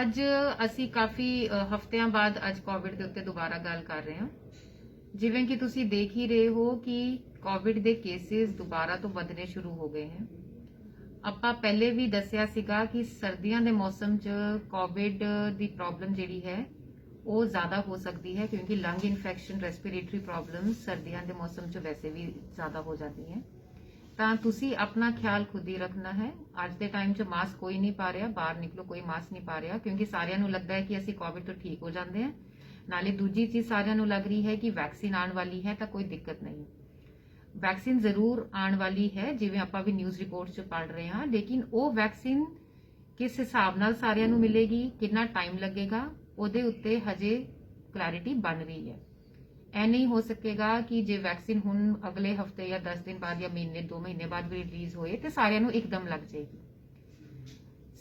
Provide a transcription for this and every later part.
ਅੱਜ ਅਸੀਂ ਕਾਫੀ ਹਫ਼ਤਿਆਂ ਬਾਅਦ ਅੱਜ ਕੋਵਿਡ ਦੇ ਉੱਤੇ ਦੁਬਾਰਾ ਗੱਲ ਕਰ ਰਹੇ ਹਾਂ। ਜਿਵੇਂ ਕਿ ਤੁਸੀਂ ਦੇਖ ਹੀ ਰਹੇ ਹੋ ਕਿ ਕੋਵਿਡ ਦੇ ਕੇਸਿਸ ਦੁਬਾਰਾ ਤੋਂ ਵਧਣੇ ਸ਼ੁਰੂ ਹੋ ਗਏ ਹਨ ਆਪਾਂ ਪਹਿਲੇ ਵੀ ਦੱਸਿਆ ਸੀਗਾ ਕਿ ਸਰਦੀਆਂ ਦੇ ਮੌਸਮ 'ਚ ਕੋਵਿਡ ਦੀ ਪ੍ਰੋਬਲਮ ਜਿਹੜੀ ਹੈ, ਉਹ ਜ਼ਿਆਦਾ ਹੋ ਸਕਦੀ ਹੈ ਕਿਉਂਕਿ ਲੰਗ ਇਨਫੈਕਸ਼ਨ ਰੈਸਪੀਰੇਟਰੀ ਪ੍ਰੋਬਲਮ ਸਰਦੀਆਂ ਦੇ ਮੌਸਮ 'ਚ ਵੈਸੇ ਵੀ ਜ਼ਿਆਦਾ ਹੋ ਜਾਂਦੀ ਹੈ। ਤਾਂ ਤੁਸੀਂ ਆਪਣਾ ਖਿਆਲ ਖੁਦ ਹੀ ਰੱਖਣਾ ਹੈ। ਅੱਜ ਦੇ ਟਾਈਮ 'ਚ ਮਾਸਕ ਕੋਈ ਨਹੀਂ ਪਾ ਰਿਹਾ, ਬਾਹਰ ਨਿਕਲੋ, ਕੋਈ ਮਾਸਕ ਨਹੀਂ ਪਾ ਰਿਹਾ, ਕਿਉਂਕਿ ਸਾਰਿਆਂ ਨੂੰ ਲੱਗਦਾ ਹੈ ਕਿ ਅਸੀਂ ਕੋਵਿਡ ਤੋਂ ਠੀਕ ਹੋ ਜਾਂਦੇ ਹਾਂ। ਨਾਲੇ ਦੂਜੀ ਚੀਜ਼ ਸਾਰਿਆਂ ਨੂੰ ਲੱਗ ਰਹੀ ਹੈ ਕਿ ਵੈਕਸੀਨ ਆਉਣ ਵਾਲੀ ਹੈ ਤਾਂ ਕੋਈ ਦਿੱਕਤ ਨਹੀਂ। ਵੈਕਸੀਨ ਜ਼ਰੂਰ ਆਉਣ ਵਾਲੀ ਹੈ, ਜਿਵੇਂ ਆਪਾਂ ਵੀ ਨਿਊਜ਼ ਰਿਪੋਰਟਸ 'ਚ ਪੜ੍ਹ ਰਹੇ ਹਾਂ, ਲੇਕਿਨ ਉਹ ਵੈਕਸੀਨ ਕਿਸ ਹਿਸਾਬ ਨਾਲ ਸਾਰਿਆਂ ਨੂੰ ਮਿਲੇਗੀ, ਕਿੰਨਾ ਟਾਈਮ ਲੱਗੇਗਾ, ਉਹਦੇ ਉੱਤੇ ਹਜੇ ਕਲੈਰਿਟੀ ਬਣ ਰਹੀ ਹੈ। ਐ ਨਹੀਂ ਹੋ ਸਕੇਗਾ ਕਿ ਜੇ ਵੈਕਸੀਨ ਹੁਣ ਅਗਲੇ ਹਫ਼ਤੇ ਜਾਂ 10 ਦਿਨ ਬਾਅਦ ਜਾਂ ਮਹੀਨੇ 2 ਮਹੀਨੇ ਬਾਅਦ ਵੀ ਰਿਲੀਜ਼ ਹੋਏ ਤੇ ਸਾਰਿਆਂ ਨੂੰ ਇੱਕਦਮ ਲੱਗ ਜਾਏਗੀ।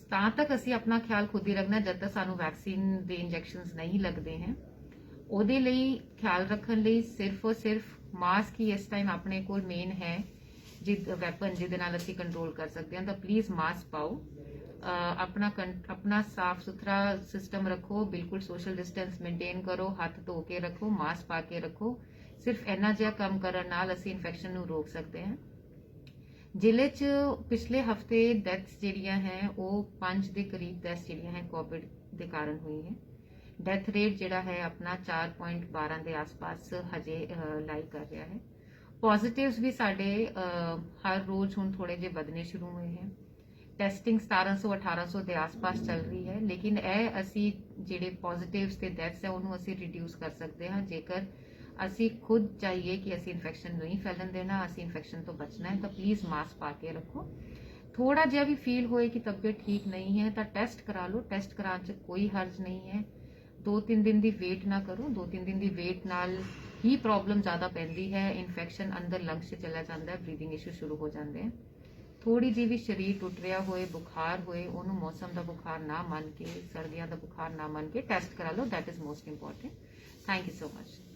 ਤਾਂ ਤੱਕ ਅਸੀਂ ਆਪਣਾ ਖਿਆਲ ਖੁਦ ਹੀ ਰੱਖਣਾ, ਜਦ ਤੱਕ ਸਾਨੂੰ ਵੈਕਸੀਨ ਦੇ ਇੰਜੈਕਸ਼ਨਸ ਨਹੀਂ ਲੱਗਦੇ ਹਨ ਉਹਦੇ ਲਈ ਖਿਆਲ ਰੱਖਣ ਲਈ ਸਿਰਫ ਔਰ ਸਿਰਫ ਮਾਸਕ ਹੀ ਇਸ ਟਾਈਮ ਆਪਣੇ ਕੋਲ ਮੇਨ ਹੈ। ਜਿਹ ਵੈਪਨ ਜਿਹਦੇ ਨਾਲ ਅਸੀਂ ਕੰਟਰੋਲ ਕਰ ਸਕਦੇ ਹਾਂ, ਤਾਂ ਪਲੀਜ਼ ਮਾਸਕ ਪਾਓ। ਆਪਣਾ ਕੰ- ਆਪਣਾ ਸਾਫ਼ ਸੁਥਰਾ ਸਿਸਟਮ ਰੱਖੋ, ਬਿਲਕੁਲ ਸੋਸ਼ਲ ਡਿਸਟੈਂਸ ਮੇਨਟੇਨ ਕਰੋ, ਹੱਥ ਧੋ ਕੇ ਰੱਖੋ ਮਾਸਕ ਪਾ ਕੇ ਰੱਖੋ। ਸਿਰਫ ਇੰਨਾ ਜਿਹਾ ਕੰਮ ਕਰਨ ਨਾਲ ਅਸੀਂ ਇਨਫੈਕਸ਼ਨ ਨੂੰ ਰੋਕ ਸਕਦੇ ਹਾਂ। ਜ਼ਿਲ੍ਹੇ 'ਚ ਪਿਛਲੇ ਹਫ਼ਤੇ ਡੈਥਸ ਜਿਹੜੀਆਂ ਹੈ, ਉਹ 5 ਦੇ ਕਰੀਬ ਡੈਥਸ ਜਿਹੜੀਆਂ ਹੈ ਕੋਵਿਡ ਦੇ ਕਾਰਨ ਹੋਈ ਹੈ। ਡੈਥ ਰੇਟ ਜਿਹੜਾ ਹੈ ਆਪਣਾ 4.12 ਦੇ ਆਸ-ਪਾਸ ਹਜੇ ਲਾਈ ਕਰ ਰਿਹਾ ਹੈ। ਪੋਜ਼ਿਟਿਵਸ ਵੀ ਸਾਡੇ ਹਰ ਰੋਜ਼ ਹੁਣ ਥੋੜੇ ਜਿਹੇ ਵਧਨੇ ਸ਼ੁਰੂ ਹੋਏ ਹੈ। ਟੈਸਟਿੰਗ 1700 1800 ਦੇ ਆਸ-ਪਾਸ ਚੱਲ ਰਹੀ ਹੈ ਲੇਕਿਨ ਇਹ ਅਸੀਂ ਜਿਹੜੇ ਪੋਜ਼ਿਟਿਵਸ ਤੇ ਡੈਥਸ ਹੈ ਉਹਨੂੰ ਅਸੀਂ ਰਿਡਿਊਸ ਕਰ ਸਕਦੇ ਹਾਂ ਜੇਕਰ ਅਸੀਂ ਖੁਦ ਚਾਹੀਏ ਕਿ ਅਸੀਂ ਇਨਫੈਕਸ਼ਨ ਨਹੀਂ ਫੈਲਣ ਦੇਣਾ ਅਸੀਂ ਇਨਫੈਕਸ਼ਨ ਤੋਂ ਬਚਣਾ ਹੈ ਤਾਂ ਪਲੀਜ਼ ਮਾਸਕ ਪਾ ਕੇ ਰੱਖੋ ਥੋੜਾ ਜਿਹਾ ਵੀ ਫੀਲ ਹੋਏ ਕਿ ਤਬੀਅਤ ਠੀਕ ਨਹੀਂ ਹੈ ਤਾਂ ਟੈਸਟ ਕਰਾ ਲਓ ਟੈਸਟ ਕਰਾਉਣ 'ਚ ਕੋਈ ਹਰਜ ਨਹੀਂ ਹੈ 2-3 ਦਿਨ ਦੀ ਵੇਟ ਨਾ ਕਰੋ 2-3 ਦਿਨ ਦੀ ਵੇਟ ਨਾਲ ਹੀ ਪ੍ਰੋਬਲਮ ਜ਼ਿਆਦਾ ਪੈਂਦੀ ਹੈ ਇਨਫੈਕਸ਼ਨ ਅੰਦਰ ਲੰਗਸ 'ਚ ਚਲਾ ਜਾਂਦਾ ਹੈ ਬਰੀਥਿੰਗ ਇਸ਼ੂ ਸ਼ੁਰੂ ਹੋ ਜਾਂਦੇ ਹਨ ਥੋੜੀ ਜਿਹੀ ਵੀ ਸਰੀਰ ਟੁੱਟ ਰਿਹਾ ਹੋਏ, ਬੁਖਾਰ ਹੋਏ, ਉਹਨੂੰ ਮੌਸਮ ਦਾ ਬੁਖਾਰ ਨਾ ਮੰਨ ਕੇ, ਸਰਦੀਆਂ ਦਾ ਬੁਖਾਰ ਨਾ ਮੰਨ ਕੇ ਟੈਸਟ ਕਰਾ ਲਓ that is most important thank you so much